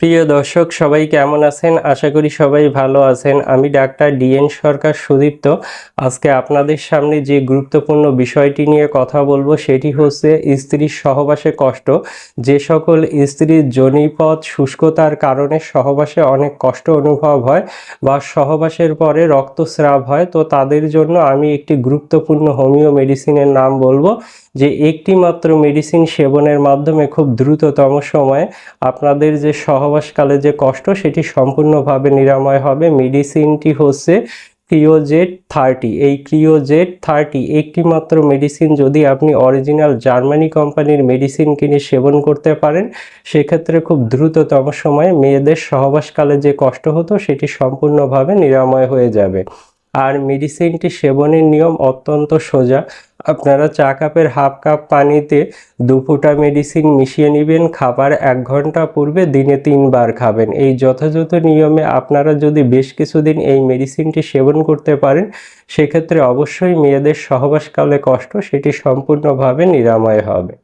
প্রিয় দর্শক, সবাই কেমন আছেন? আশা করি সবাই ভালো আছেন। আমি ডাক্তার ডিএন সরকার সুদীপ্ত। আজকে আপনাদের সামনে যে গুরুত্বপূর্ণ বিষয়টি নিয়ে কথা বলব, সেটি হচ্ছে স্ত্রীর সহবাসে কষ্ট। যে সকল স্ত্রীর জনিপথ শুষ্কতার কারণে সহবাসে অনেক কষ্ট অনুভব হয় বা সহবাসের পরে রক্তস্রাব হয়, তো তাদের জন্য আমি একটি গুরুত্বপূর্ণ হোমিও মেডিসিনের নাম বলব। যে একটি মাত্র মেডিসিন সেবনের মাধ্যমে খুব দ্রুততম সময়ে আপনাদের যে সহবাসকালে যে কষ্ট, সেটি সম্পূর্ণভাবে নিরাময় হবে। মেডিসিনটি হচ্ছে ক্রিওজেট থার্টি এই ক্রিওজেট থার্টি একটি মাত্র মেডিসিন যদি আপনি অরিজিনাল জার্মানি কোম্পানির মেডিসিন কিনে সেবন করতে পারেন, সেক্ষেত্রে খুব দ্রুততম সময়ে মেয়েদের সহবাসকালে যে কষ্ট হতো, সেটি সম্পূর্ণভাবে নিরাময় হয়ে যাবে। আর মেডিসিনটি সেবনের নিয়ম অত্যন্ত সোজা। আপনারা চা কাপের হাফ কাপ পানিতে দু ফোঁটা মেডিসিন মিশিয়ে নেবেন, খাবার এক ঘণ্টা পূর্বে দিনে তিনবার খাবেন। এই যথাযথ নিয়মে আপনারা যদি বেশ কিছুদিন এই মেডিসিনটি সেবন করতে পারেন, সেক্ষেত্রে অবশ্যই মেয়েদের সহবাসকালে কষ্ট, সেটি সম্পূর্ণভাবে নিরাময় হবে।